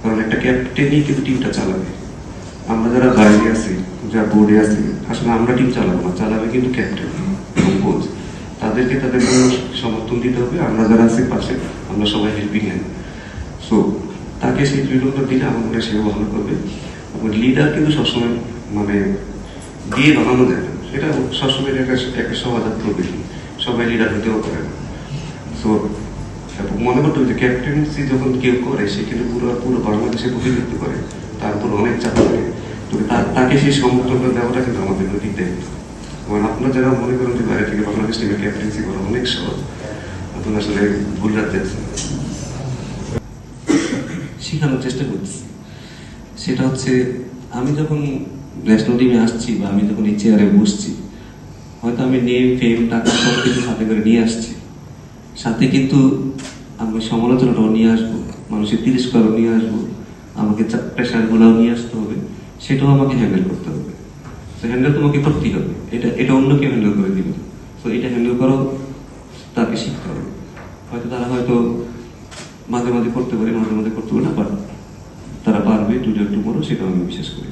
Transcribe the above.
কারণ একটা ক্যাপ্টেনই কিন্তু টিমটা চালাবে? আমরা যারা বাইরে আছি, যারা বোর্ডে আছি, আসলে আমরা টিম চালাবো না, চালাবে কিন্তু ক্যাপ্টেন কোচ তাদেরকে তাদের জন্য সমর্থন দিতে হবে, আমরা যারা আছি পাশে, আমরা সবাই হেল্পিং হ্যান্ড সো তাকে সেই ফ্রিডমটা দিলে আমার মনে হয় সেও ভালো করবে। লিডার কিন্তু সবসময় মানে দিয়ে বানানো যায় না। সেটা সবসময় একটা একটা সমাধান প্রবৃত্তি। সবাই লিডার হতেও পারে না। সো এবং মনে করতে যে ক্যাপ্টেন্সি যখন কেউ করে, সে কিন্তু পুরো পুরো বাংলাদেশে প্রতিনিধিত্ব করে। তার উপর অনেক চাপ থাকে। তাকে সেই সমর্থনটা দেওয়াটা কিন্তু আমাদের নৈতিক দায়িত্ব। এবং আপনারা যারা মনে করেন যে বাইরে থেকে বাংলাদেশ টিমের ক্যাপ্টেন্সি করা অনেক সহজ, আপনারা আসলে ভুল রাখতে যাচ্ছেন শেখানোর চেষ্টা করছি। সেটা হচ্ছে, আমি যখন ন্যাশনাল টিমে আসছি বা আমি যখন এই চেয়ারে বসছি, হয়তো আমি নেম ফেম টাকা সব কিছু সাথে করে নিয়ে আসছি। সাথে কিন্তু আমি সমালোচনাটাও নিয়ে আসব। মানুষের তিরস্কারও নিয়ে আসব। আমাকে প্রেশারগুলোও নিয়ে আসতে হবে। সেটাও আমাকে হ্যান্ডেল করতে হবে। তো হ্যান্ডেল তোমাকে করতেই হবে। এটা এটা অন্য কেউ হ্যান্ডেল করে দিবে। তো এটা হ্যান্ডেল করো, তাকে শিখতে হবে। হয়তো তারা হয়তো মাঝে মাঝে করতে পারে, মাঝে মাঝে করতে পারে না বাট তারা পারবে টুডে টুমোরো সেটাও আমি বিশ্বাস করি।